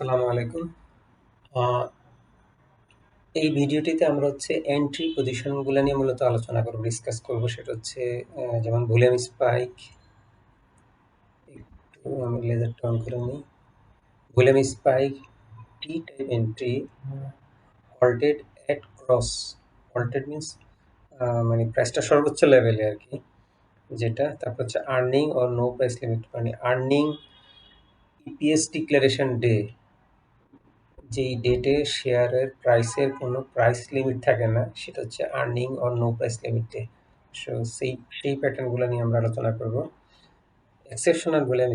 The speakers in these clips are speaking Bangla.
আসসালামু আলাইকুম। এই ভিডিওটিতে আমরা হচ্ছে এন্ট্রি পজিশনগুলো নিয়ে মূলত আলোচনা করব ডিসকাস করব। সেটা হচ্ছে যেমন বুলিয়ান স্পাইক, একটু আমি লেজারটা অন করে নিই। Bullion spike T type entry halted at cross halted means মানে প্রাইসটা সর্বোচ্চ লেভেলে আর কি যেটা, তারপর হচ্ছে earning or no price limit মানে আর্নিং ইপিএস ডিক্লারেশন ডে যেই ডেটে শেয়ারের প্রাইসের কোনো প্রাইস লিমিট থাকে না, সেটা হচ্ছে earning or no price limit so সেই সেই প্যাটার্নগুলো নিয়ে আমরা আলোচনা করব। এক্সেপশনাল বুলিয়ান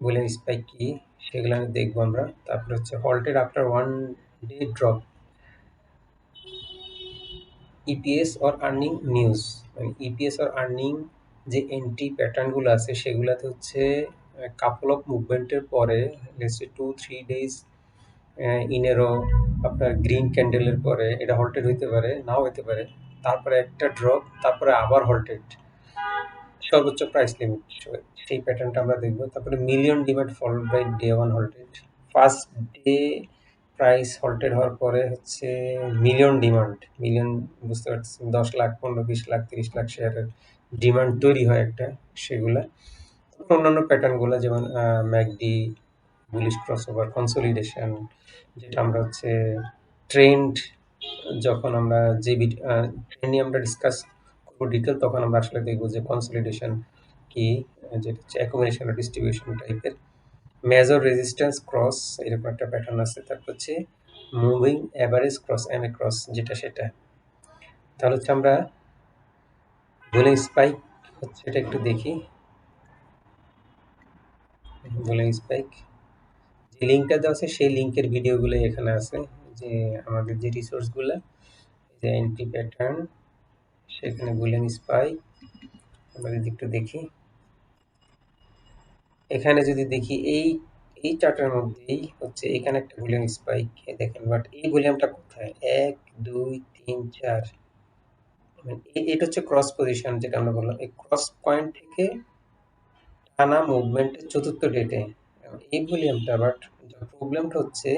বুলিয়ান স্পাইক কী, সেগুলো আমি দেখব আমরা। তারপরে হচ্ছে halted after one day drop EPS or earning news মানে ইপিএস অর আর্নিং যে এন্ট্রি প্যাটার্নগুলো আছে, সেগুলোতে হচ্ছে কাপল অফ মুভমেন্টের পরে টু থ্রি ডেজ ইনেরো, আপনার গ্রিন ক্যান্ডেলের পরে, এটা হল্টেড হইতে পারে, নাও হইতে পারে, তারপরে একটা ড্রপ, তারপরে আবার হল্টেড। সর্বোচ্চ প্রাইস লিমিট সেই প্যাটার্নটা আমরা দেখব। তারপরে million demand followed by day one halted. First day price halted হওয়ার পরে হচ্ছে মিলিয়ন ডিমান্ড মিলিয়ন বুঝতে পারছেন দশ লাখ, পনেরো, বিশ লাখ, তিরিশ লাখ শেয়ারের ডিমান্ড তৈরি হয় একটা, সেগুলা। অন্যান্য প্যাটার্নগুলো যেমন MACD bullish cross over consolidation যেটা আমরা হচ্ছে ট্রেন্ড যখন আমরা যে ট্রেন্ড নিয়ে আমরা ডিসকাস করব ডিটেল তখন আমরা আসলে দেখব যে কনসোলিডেশন কি, যেটা হচ্ছে অ্যাকোমোডেশন ডিস্ট্রিবিউশন টাইপের মেজর রেজিস্ট্যান্স ক্রস এরকম একটা প্যাটার্ন আছে। তারপর হচ্ছে moving average cross M cross যেটা সেটা। তাহলে হচ্ছে আমরা বুলিং স্পাইক হচ্ছে এটা একটু দেখি। বুলিং স্পাইক লিঙ্কটা দেওয়া আছে, সেই লিঙ্কের ভিডিওগুলো এখানে আছে। যে আমাদের যে রিসোর্সগুলো যে এন্ট্রি প্যাটার্ন সেখানে বুলিয়ান স্পাইক আমরা যদি একটু দেখি। এখানে যদি দেখি, এই এই চার্টের মধ্যেই হচ্ছে এখানে একটা বুলিয়ান স্পাইক দেখেন বাট এই বুলিয়ামটা কোথায়? এক, দুই, তিন, চার। এটা হচ্ছে ক্রস পজিশন যেটা আমরা বললাম। এই ক্রস পয়েন্ট থেকে টানা মুভমেন্টের চতুর্থ ডেটে এই ভলিউমটা বাট প্রবলেমটা হচ্ছে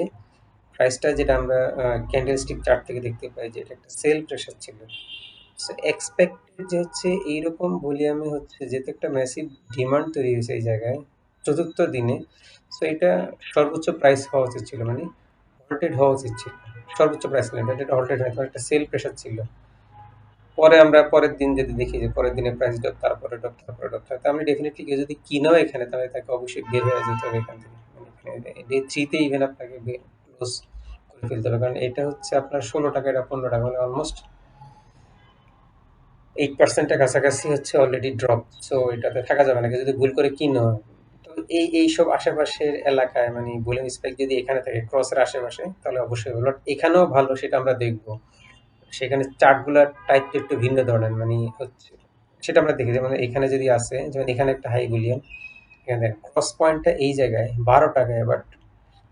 প্রাইসটা যেটা আমরা ক্যান্ডেলস্টিক চার্ট থেকে দেখতে পাই যে এটা একটা সেল প্রেশার ছিল। সো এক্সপেক্টেড যে হচ্ছে এইরকম ভলিউমে হচ্ছে যেহেতু একটা ম্যাসিভ ডিমান্ড তৈরি হয়েছে এই জায়গায়, চতুর্থ দিনে সো এটা সর্বোচ্চ প্রাইস হওয়া উচিত ছিল মানে হল্টেড হওয়া উচিত ছিল। সর্বোচ্চ প্রাইস ছিল এটা হল্টেড হয় একটা সেল প্রেশার ছিল। পরে আমরা পরের দিন যদি দেখি যে পরের দিনে প্রাইস ড্রপ তারপরে ড্রপ তারপরে ড্রপ তাহলে আমরা ডেফিনেটলি কেউ যদি কিনাও এখানে, তাহলে তাকে অবশ্যই বের হয়ে যেতে হবে এখান থেকে। ডে থ্রিতে ইভেন আপনাকে লস করে ফেলতে হবে। কারণ এটা হচ্ছে আপনার ষোলো টাকা, এটা পনেরো টাকা মানে অলমোস্ট এইট পার্সেন্টের কাছাকাছি হচ্ছে অলরেডি ড্রপ সো এটাতে থাকা যাবে না, যদি ভুল করে কিনো। তো এই আশেপাশের এলাকায় মানে বুলিং স্পাইক যদি এখানে থাকে ক্রসের আশেপাশে, তাহলে অবশ্যই ভালো। এখানেও ভালো, সেটা আমরা দেখব। সেখানে চার্টগুলোর টাইপটা একটু ভিন্ন ধরনের মানে হচ্ছে, সেটা আমরা দেখি যেমন এখানে যদি আসে, যেমন এখানে একটা হাই বুলিয়ান এখানে ক্রস পয়েন্টটা এই জায়গায়, বারো টাকায় বাট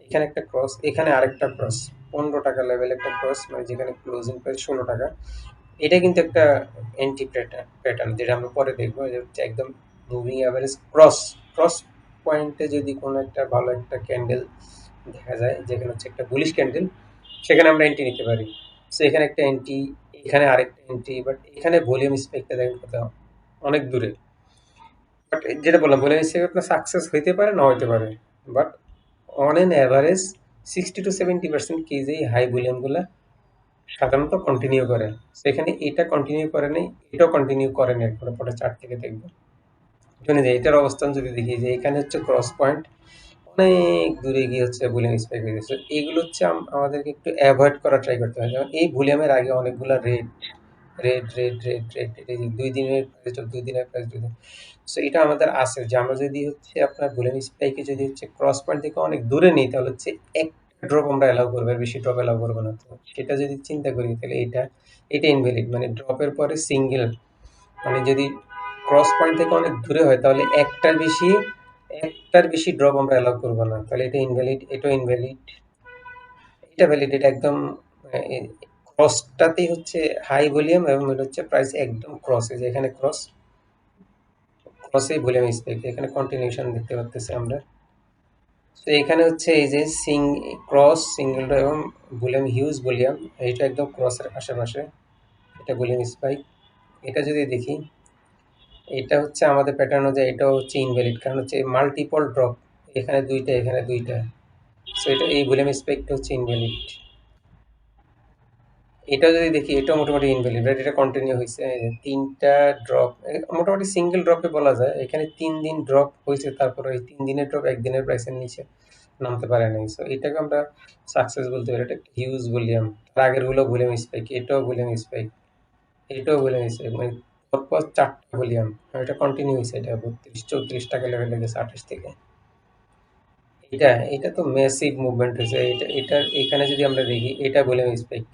এখানে একটা ক্রস এখানে আরেকটা ক্রস পনেরো টাকা লেভেল একটা ক্রস মানে যেখানে ক্লোজিং প্রাইস ষোলো টাকা। এটা কিন্তু একটা এন্টি প্যাটার্ন যেটা আমরা পরে দেখব হচ্ছে একদম মুভিং অ্যাভারেজ ক্রস ক্রস পয়েন্টে যদি কোনো একটা ভালো একটা ক্যান্ডেল দেখা যায়, যেখানে হচ্ছে একটা বুলিশ ক্যান্ডেল সেখানে আমরা এন্ট্রি নিতে পারি। সো এখানে একটা এন্ট্রি এখানে আরেকটা এন্ট্রি বাট এখানে ভলিউম স্পেকটা দেখেন কোথাও অনেক দূরে। বাট যেটা বললাম ভলিউম স্পেক আপনার সাকসেস হইতে পারে, না হইতে পারে। But on an average sixty two seventy percent কেজেই high ভলিউমগুলো সাধারণত কন্টিনিউ করে। সেখানে এটা কন্টিনিউ করে নেই, এটাও কন্টিনিউ করে নেই পরে পরে চার থেকে দেখব। যে এটার অবস্থান যদি দেখি যে এখানে হচ্ছে ক্রস পয়েন্ট অনেক দূরে গিয়ে হচ্ছে বুলিয়াম স্পাইক হয়ে গেছে। এইগুলো হচ্ছে আমাদেরকে একটু অ্যাভয়েড করা ট্রাই করতে হয়। যেমন এই বুলিয়ামের আগে অনেকগুলো red red red red red দুই দিনের প্রাইস দুই দিনের প্রাইস দুই দিন। সো এটা আমাদের আছে। যে আমরা যদি হচ্ছে আপনার বুলিয়াম স্পাইকে যদি হচ্ছে ক্রস পয়েন্ট থেকে অনেক দূরে নিই, তাহলে হচ্ছে একটা ড্রপ আমরা অ্যালাউ করব, আর বেশি ড্রপ অ্যালাউ করব না। তো সেটা যদি চিন্তা করি, তাহলে এটা এটা ইনভ্যালিড মানে ড্রপের পরে সিঙ্গেল মানে যদি ক্রস পয়েন্ট থেকে অনেক দূরে হয়, তাহলে একটার বেশি একটার বেশি ড্রপ আমরা অ্যালাউ করব না। তাহলে এটা ইনভ্যালিড এটাও ইনভ্যালিড এটা ভ্যালিড এটা একদম ক্রসটাতেই হচ্ছে হাই ভলিউম এবং এটা হচ্ছে প্রাইস একদম ক্রস যে এখানে ক্রস ক্রসেই ভলিউম স্পেক এখানে কন্টিনিউশন দেখতে পাচ্ছি আমরা। তো এখানে হচ্ছে এই যে সিং ক্রস সিঙ্গেল এবং বুলিয়াম হিউজ বুলিয়াম এইটা একদম ক্রসের আশেপাশে, এটা বুলিয়াম স্পাইক এটা যদি দেখি, এটা হচ্ছে আমাদের প্যাটার্ন অনুযায়ী এটাও হচ্ছে ইনভ্যালিড কারণ হচ্ছে মাল্টিপল ড্রপ এখানে দুইটা এখানে দুইটা। সো এটা এই বুলিয়াম স্পাইকটা হচ্ছে ইনভ্যালিড এটা যদি দেখি, এটা মোটামুটি ইনভ্যালিড রাইট এটা কন্টিনিউ হয়েছে তিনটা ড্রপ মোটামুটি সিঙ্গেল ড্রপে বলা যায়। এখানে তিন দিন ড্রপ হয়েছে তারপরে এই তিন দিনের ড্রপ একদিনের প্রাইসের নিচে নামতে পারে নাই। সো এটাকে আমরা সাকসেস বলতে পারি। এটা হিউজ ভলিউম আগেরগুলো ভলিউম স্পাইক এটাও ভলিউম স্পাইক এটাও ভলিউম স্পাইক মানে পরপর চারটা ভলিউম এটা কন্টিনিউ হয়েছে এটা বত্রিশ, চৌত্রিশ টাকা লেভেলে গেছে আঠাশ থেকে। এটা এটা তো মেসিভ মুভমেন্ট হয়েছে এটা, এটার, এখানে যদি আমরা দেখি, এটা ভলিউম স্পাইক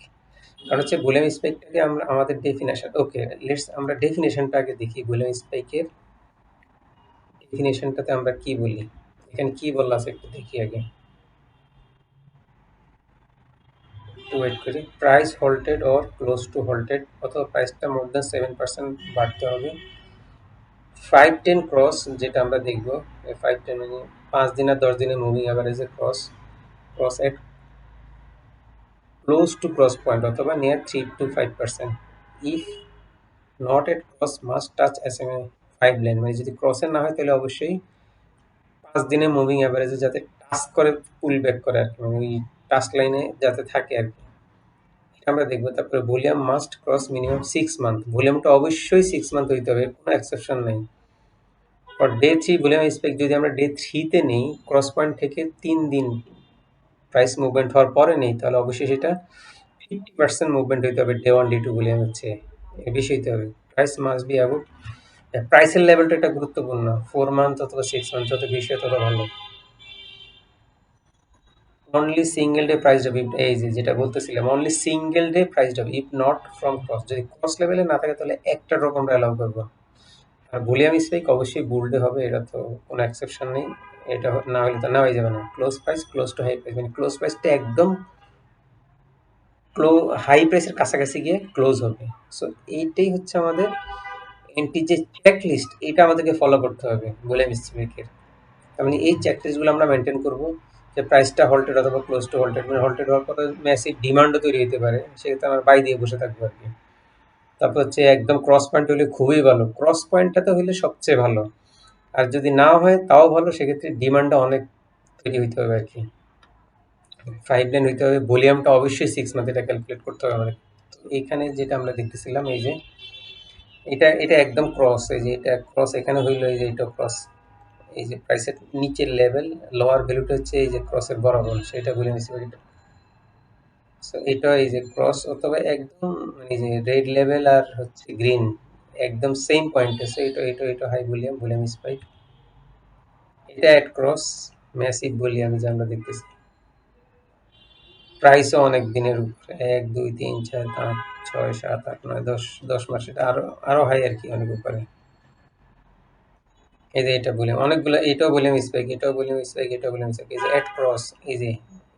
কারণ হচ্ছে ভলিউম স্পাইকটাকে আমরা, আমাদের ডেফিনেশন ওকে লেটস আমরা ডেফিনেশনটা আগে দেখি ভলিউম স্পাইকের ডেফিনেশনটাতে আমরা কি বলি? এখানে কি বলা আছে একটু দেখি আগে। ওয়েট করি। Price halted or close to halted অথবা প্রাইসটা মোর দেন সেভেন পার্সেন্ট বাড়তে হবে। ফাইভ টেন ক্রস যেটা আমরা দেখব ফাইভ টেন মানে পাঁচ দিন আর দশ দিনের moving অ্যাভারেজের cross cross at close to cross point অথবা near three to five percent if not at cross must touch S M five line মানে যদি ক্রসের না হয়, তাহলে অবশ্যই পাঁচ দিনের মুভিং অ্যাভারেজে যাতে টাচ করে পুল ব্যাক করে আর কি মানে ওই টাচ লাইনে যাতে থাকে আর কি। এটা আমরা দেখব। তারপরে volume must cross minimum six month ভলিউমটা অবশ্যই সিক্স মান্থ হইতে হবে, কোনো এক্সেপশন নেই। আর ডে থ্রি ভলিউম স্পেক যদি আমরা ডে থ্রিতে নেই ক্রস পয়েন্ট থেকে তিন দিন প্রাইস মুভমেন্ট হওয়ার পরে নেই, তাহলে অবশ্যই সেটা ফিফটি পার্সেন্ট মুভমেন্ট হইতে হবে day one day two volume হচ্ছে বেশি হইতে হবে। প্রাইস মাস্ট বি অ্যাবাউট প্রাইসের লেভেলটা এটা গুরুত্বপূর্ণ। ফোর মান্থ অথবা সিক্স মান্থ যত বেশি তত ভালো। Only single day price drop এই যে যেটা বলতেছিলাম only single day price drop if not from cross যদি ক্রস লেভেলে না থাকে তাহলে একটা ড্রপ আমরা অ্যালাউ করব। আর ভলিউম স্পাইক অবশ্যই বুলডে হবে, এটা তো কোনো এক্সেপশন নেই। এটা না হলে তো নেওয়াই যাবে না। Close price close to high price মানে ক্লোজ প্রাইসটা একদম ক্লো হাই প্রাইসের কাছাকাছি গিয়ে ক্লোজ হবে। সো এইটাই হচ্ছে আমাদের এন্টি যে চেক লিস্ট এটা আমাদেরকে ফলো করতে হবে ভলিউম স্পাইকের তার মানে এই চেক লিস্টগুলো আমরা মেনটেন করব যে প্রাইসটা হল্টেড অথবা ক্লোজ টু হল্টেড মানে হল্টেড হওয়ার পরে ম্যাসিভ ডিমান্ডও তৈরি হতে পারে। সেক্ষেত্রে আমরা বাই দিয়ে বসে থাকব আর কি। তারপর হচ্ছে একদম ক্রস পয়েন্ট হলে খুবই ভালো। ক্রস পয়েন্টটাতে হলে সবচেয়ে ভালো। আর যদি না হয়, তাও ভালো। সেক্ষেত্রে ডিমান্ডটা অনেক তৈরি হইতে হবে আর কি। ফাইভ লাইন হইতে হবে। ভলিউমটা অবশ্যই সিক্স মান্থ এটা ক্যালকুলেট করতে হবে আমাদের। তো এইখানে যেটা আমরা দেখতেছিলাম, এই যে এটা এটা একদম ক্রস এই যে এটা ক্রস এখানে হইল, এই যে এটা ক্রস এই যে প্রাইসের নিচের লেভেল লোয়ার ভ্যালুটা হচ্ছে এই যে ক্রসের বরাবর, সেটা বলে নিচ্ছি এটা সো এটা এই যে ক্রস অথবা একদম এই যে রেড লেভেল আর হচ্ছে গ্রিন একদম সেম পয়েন্ট আছে এটা এটা এটা হাই ভলিউম ভলিউম স্পাইক এটা অ্যাট ক্রস ম্যাসিভ ভলিউম যে আমরা দেখতেছি। প্রাইসও অনেক দিনের উপরে। এক, দুই, তিন, চার, পাঁচ, ছয়, সাত, আট, নয়, দশ দশ মাস এটা আরও আরও হাই আর কি অনেক উপরে। এই যে এটা বললাম অনেকগুলো এটাও বললাম স্পাইক এটাও বললাম স্পাইক এটাও বললাম স্পাইক এই যে অ্যাট ক্রস এই যে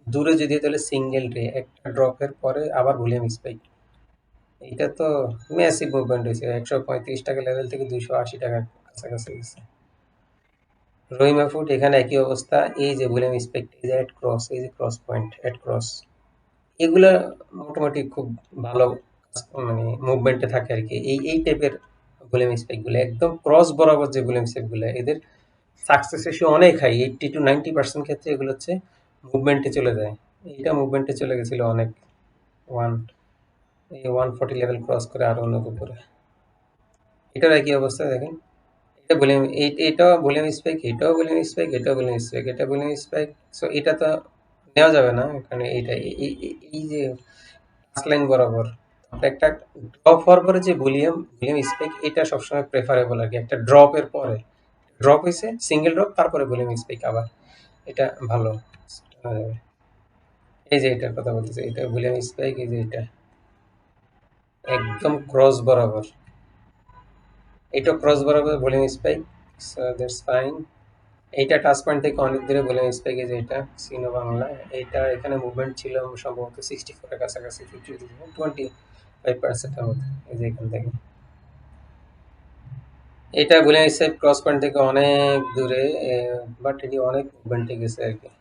দূরে যদি তাহলে সিঙ্গেল রে একটা ড্রপের পরে আবার ভলিউম স্পাইক এটা তো ম্যাসিভ মুভমেন্ট হয়েছে। একশো পঁয়ত্রিশ টাকা লেভেল থেকে দুইশো আশি টাকার কাছাকাছি গেছে রহিমা ফুড এখানে একই অবস্থা। এই যে এই যে অ্যাট ক্রস এই যে ক্রস পয়েন্ট অ্যাট ক্রস এগুলো মোটামুটি খুব ভালো মানে মুভমেন্টে থাকে আর কি। এই এই টাইপের ভলিউম স্পেকগুলো একদম ক্রস বরাবর যে ভলিউম স্পেকগুলো এদের সাকসেস রেশিও অনেক high eighty to ninety percent ক্ষেত্রে এগুলো হচ্ছে মুভমেন্টে চলে যায়। এইটা মুভমেন্টে চলে গেছিল অনেক। ওয়ান এই ওয়ান ফর্টি লেভেল ক্রস করে আরও অনেক উপরে। এটার একই অবস্থা দেখেন। এটা ভলিউম এটাও ভলিউম স্পেক এটাও ভলিউম স্পেক এটাও ভলিউম স্পেক এটা ভলিউম স্পেক সো এটা তো নেওয়া যাবে না, কারণ এইটা এই যে লাইন বরাবর। একটা ড্রপ হওয়ার পরে যে ভলিউম ভলিউম স্পেক এটা সবসময় প্রেফারেবল আর কি। একটা ড্রপের পরে। ড্রপ হয়েছে সিঙ্গেল ড্রপ তারপরে ভলিউম স্পেক আবার। এটা ভালো। এই যে এটার কথা বলতেছে, এটা ভলিউম স্পেক এই যে এটা। একদম ক্রস বরাবর। এটা ক্রস বরাবর volume spike so that's fine এইটা টাচ পয়েন্ট থেকে অনেক দূরে ভলিউম স্পেক এই যে এটা সিনো বাংলা। এইটা এখানে মুভমেন্ট ছিল সম্ভবত সিক্সটি ফোরের কাছাকাছি ফিফটি টোয়েন্টি ফাইভ পার্সেন্টের মধ্যে, এই যে এখান থেকে। এটা ভলিউম স্পেক ক্রস পয়েন্ট থেকে অনেক দূরে বাট এটি অনেক মুভমেন্টে গেছে আর কি।